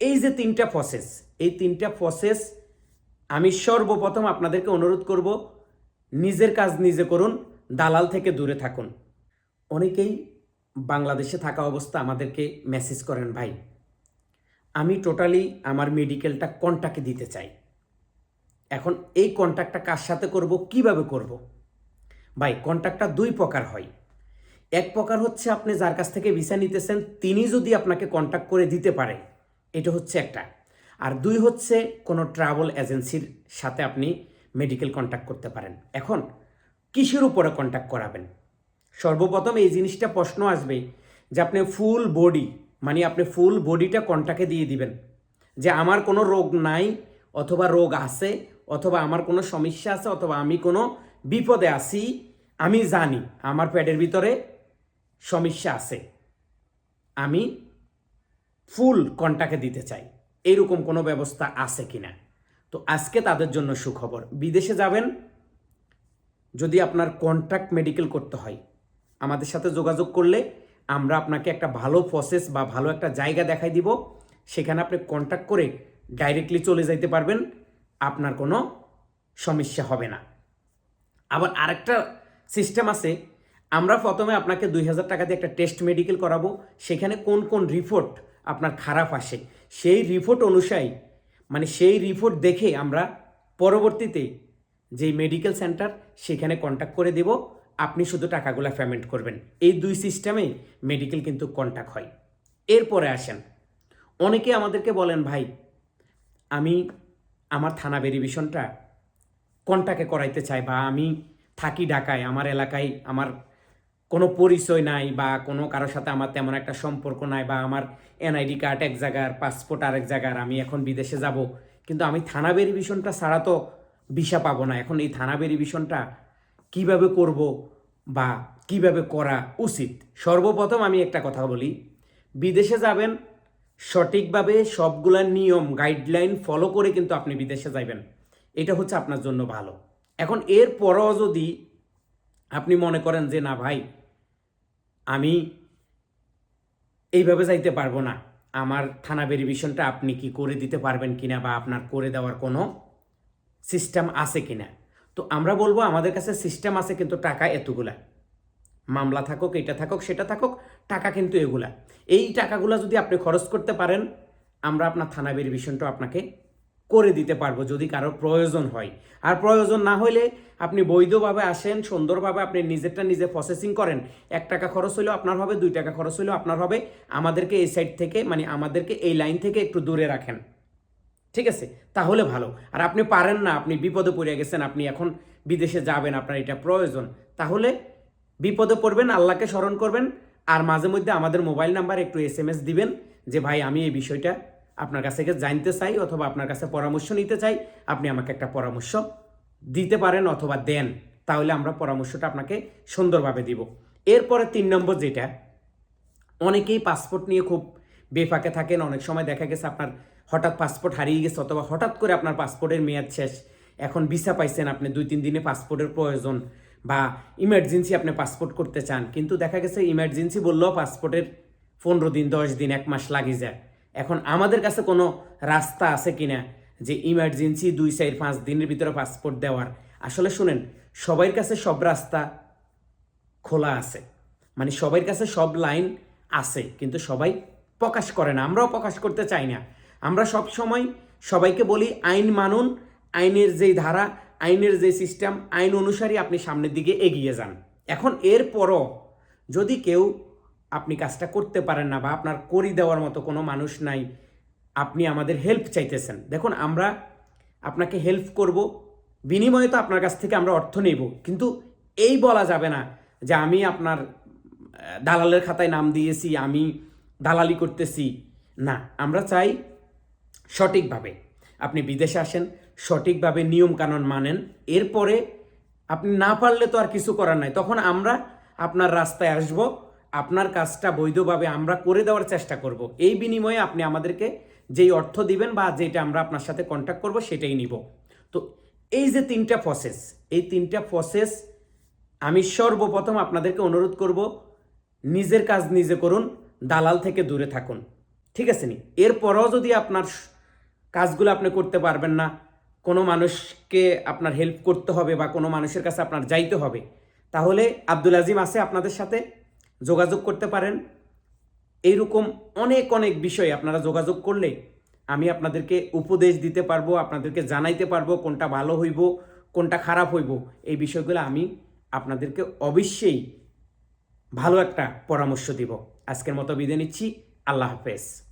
এই যে তিনটা প্রসেস এই তিনটা প্রসেস আমি সর্বপ্রথম আপনাদেরকে অনুরোধ করব, নিজের কাজ নিজে করুন, দালাল থেকে দূরে থাকুন। অনেকেই বাংলাদেশে থাকা অবস্থা আমাদেরকে মেসেজ করেন, ভাই, আমি টোটালি আমার মেডিকেলটা কন্টাক্টে দিতে চাই। এখন এই কন্ট্যাক্টটা কার সাথে করব, কীভাবে করব? ভাই কন্ট্যাক্টটা দুই প্রকার হয়। এক প্রকার হচ্ছে আপনি যার কাছ থেকে ভিসা নিতেছেন, তিনি যদি আপনাকে কন্ট্যাক্ট করে দিতে পারে এটা হচ্ছে একটা। আর দুই হচ্ছে কোনো ট্রাভেল এজেন্সির সাথে আপনি মেডিকেল কন্ট্যাক্ট করতে পারেন। এখন, কিসের উপরে কন্ট্যাক্ট করাবেন? সর্বপ্রথম এই জিনিসটা প্রশ্ন আসবে যে আপনি ফুল বডি মানে আপনি ফুল বডিটা কন্ট্যাক্টে দিয়ে দিবেন? যে আমার কোনো রোগ নাই অথবা রোগ আছে, অথবা আমার কোনো সমস্যা আছে, অথবা আমি কোনো বিপদে আছি, আমি জানি আমার পেটের ভিতরে সমস্যা আছে। আমি ফুল কন্টাক্টে দিতে চাই। এইরকম কোনো ব্যবস্থা আছে কি না তো আজকে তাদের জন্য সুখবর। বিদেশে যাবেন, যদি আপনার কন্ট্রাক্ট মেডিকেল করতে হয়, আমাদের সাথে যোগাযোগ করলে আমরা আপনাকে একটা ভালো প্রসেস বা ভালো একটা জায়গা দেখাই দিব। সেখানে আপনি কন্ট্যাক্ট করে ডাইরেক্টলি চলে যাইতে পারবেন, আপনার কোনো সমস্যা হবে না। আবার আরেকটা সিস্টেম আছে, আমরা প্রথমে আপনাকে দুই হাজার টাকা দিয়ে একটা টেস্ট মেডিকেল করাবো। সেখানে কোন কোন রিপোর্ট আপনার খারাপ আসে। সেই রিপোর্ট অনুযায়ী মানে সেই রিপোর্ট দেখে আমরা পরবর্তীতে যেই মেডিকেল সেন্টার সেখানে কন্ট্যাক্ট করে দেব। আপনি শুধু টাকাগুলো পেমেন্ট করবেন। এই দুই সিস্টেমে মেডিকেল কিন্তু কন্ট্যাক্ট হয়। এরপরে আসেন। অনেকে আমাদেরকে বলেন, ভাই, আমি আমার থানা ভেরিফিকেশনটা কন্টাকে করাইতে চাই বা আমি থাকি ঢাকায়, আমার এলাকায়, আমার কোনো পরিচয় নাই বা কোনো কারোর সাথে আমার তেমন একটা সম্পর্ক নাই বা আমার এনআইডি কার্ড এক জায়গার, পাসপোর্ট আরেক জায়গার, আমি এখন বিদেশে যাব। কিন্তু আমি থানা ভেরিফিকেশনটা ছাড়া তো ভিসা পাবো না। এখন এই থানা ভেরিফিকেশনটা কীভাবে করব বা কীভাবে করা উচিত? সর্বপ্রথম আমি একটা কথা বলি, বিদেশে যাবেন, সঠিকভাবে সবগুলা নিয়ম গাইডলাইন ফলো করে কিন্তু আপনি বিদেশে যাবেন এটা হচ্ছে আপনার জন্য ভালো। এখন এর পরও যদি আপনি মনে করেন যে, না ভাই আমি এইভাবে যাইতে পারব না। আমার থানা ভেরিফিকেশনটা আপনি কি করে দিতে পারবেন কিনা বা আপনার করে দেওয়ার কোনো সিস্টেম আছে কিনা? তো আমরা বলব আমাদের কাছে সিস্টেম আছে কিন্তু টাকা এতগুলা। মামলা থাকুক, এটা থাকুক, সেটা থাকুক, টাকা কিন্তু এগুলা। এই টাকাগুলা যদি আপনি খরচ করতে পারেন, আমরা আপনার থানা ভেরিফিকেশনটা আপনাকে করে দিতে পারব যদি কারও প্রয়োজন হয়। আর প্রয়োজন না হলে আপনি বৈধভাবে আসেন, সুন্দরভাবে আপনি নিজেরটা নিজে প্রসেসিং করেন। এক টাকা খরচ হলেও আপনার হবে, দুই টাকা খরচ হলেও আপনার হবে। আমাদেরকে এই সাইড থেকে মানে আমাদেরকে এই লাইন থেকে একটু দূরে রাখেন। ঠিক আছে? তাহলে ভালো। আর আপনি পারেন না, আপনি বিপদে পড়ে গেছেন, আপনি এখন বিদেশে যাবেন, আপনার এটা প্রয়োজন। তাহলে বিপদে পড়বেন, আল্লাহকে স্মরণ করবেন, আর মাঝে মধ্যে আমাদের মোবাইল নাম্বার একটু এস দিবেন যে, ভাই, আমি এই বিষয়টা আপনার কাছ জানতে চাই অথবা আপনার কাছে পরামর্শ নিতে চাই, আপনি আমাকে একটা পরামর্শ দিতে পারেন অথবা দেন, তাহলে আমরা পরামর্শটা আপনাকে সুন্দরভাবে দিব। এরপরে তিন নম্বর যেটা, অনেকেই পাসপোর্ট নিয়ে খুব বেফাকে থাকেন, অনেক সময় দেখা গেছে আপনার হঠাৎ পাসপোর্ট হারিয়ে গেছে অথবা হঠাৎ করে আপনার পাসপোর্টের মেয়াদ শেষ, এখন ভিসা পাইছেন আপনি দুই, তিন দিনে পাসপোর্টের প্রয়োজন বা ইমার্জেন্সি আপনি পাসপোর্ট করতে চান, কিন্তু দেখা গেছে ইমার্জেন্সি বললেও পাসপোর্টের পনেরো দিন, দশ দিন, এক মাস লাগে যায়। এখন আমাদের কাছে কোনো রাস্তা আছে কিনা যে ইমার্জেন্সি দুই, চার, পাঁচ দিনের ভিতরে পাসপোর্ট দেওয়ার? আসলে শুনেন সবার কাছে সব রাস্তা খোলা আছে। মানে সবার কাছে সব লাইন আছে, কিন্তু সবাই প্রকাশ করে না। আমরাও প্রকাশ করতে চাই না। আমরা সব সময় সবাইকে বলি, আইন মানুন, আইনের যেই ধারা, আইনের যে সিস্টেম আইন অনুসারে আপনি সামনের দিকে এগিয়ে যান। এখন এরপরও যদি কেউ আপনি কাজটা করতে পারেন না বা আপনার করি দেওয়ার মতো কোনো মানুষ নাই, আপনি আমাদের হেল্প চাইতেছেন। দেখুন, আমরা আপনাকে হেল্প করব, বিনিময়ে তো আপনার কাছ থেকে আমরা অর্থ নেব, কিন্তু এই বলা যাবে না যে আমি আপনার দালালের খাতায় নাম দিয়েছি, আমি দালালি করতেছি। না, আমরা চাই সঠিকভাবে আপনি বিদেশে আসেন, সঠিকভাবে নিয়মকানুন মানেন, এরপরে আপনি না পারলে তো আর কিছু করার নাই। তখন আমরা আপনার রাস্তায় আসব আপনার কাজটা বৈধভাবে আমরা করে দেওয়ার চেষ্টা করব। এই বিনিময়ে আপনি আমাদেরকে যেই অর্থ দিবেন বা যেটা আমরা আপনার সাথে কন্ট্যাক্ট করব, সেটাই নিব। তো এই যে তিনটা প্রসেস এই তিনটা প্রসেস আমি সর্বপ্রথম আপনাদেরকে অনুরোধ করব, নিজের কাজ নিজে করুন, দালাল থেকে দূরে থাকুন। ঠিক আছে নি? এরপরও যদি আপনার কাজগুলো আপনি করতে পারবেন না, কোনো মানুষকে আপনার হেল্প করতে হবে বা কোনো মানুষের কাছে আপনার যাইতে হবে, তাহলে আব্দুল আজিম আছে আপনাদের সাথে যোগাযোগ করতে পারেন। এইরকম অনেক অনেক বিষয় আপনারা যোগাযোগ করলে আমি আপনাদেরকে উপদেশ দিতে পারব, আপনাদেরকে জানাইতে পারব কোনটা ভালো হইব, কোনটা খারাপ হইব। এই বিষয়গুলো আমি আপনাদেরকে অবশ্যই ভালো একটা পরামর্শ দিব। আজকের মতো বিদায় নিচ্ছি। আল্লাহ হাফেজ।